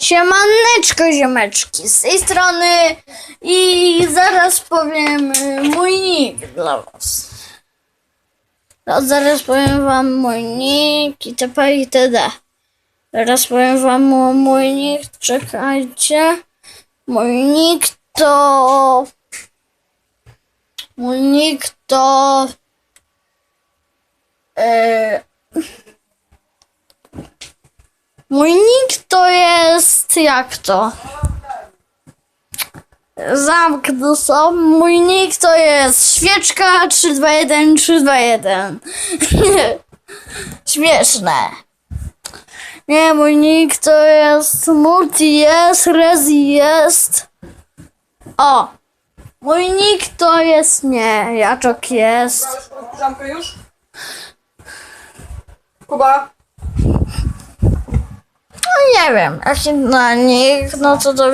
Siemaneczko ziomeczki, z tej strony i zaraz powiem y, mój nick dla was. No, zaraz powiem wam mój nick itp. itd. Zaraz powiem wam o mój nick, czekajcie. Mój nick to... Mój nick to... E... Mój nick to jest jak to? Zamknę sobie. Mój nick to jest świeczka 321 321. Śmieszne. Nie, mój nick to jest multi jest, rezi jest. O! Mój nick to jest nie, jaczok jest. Koleżankę już? Kuba? Nie wiem, jak się na nich, no to to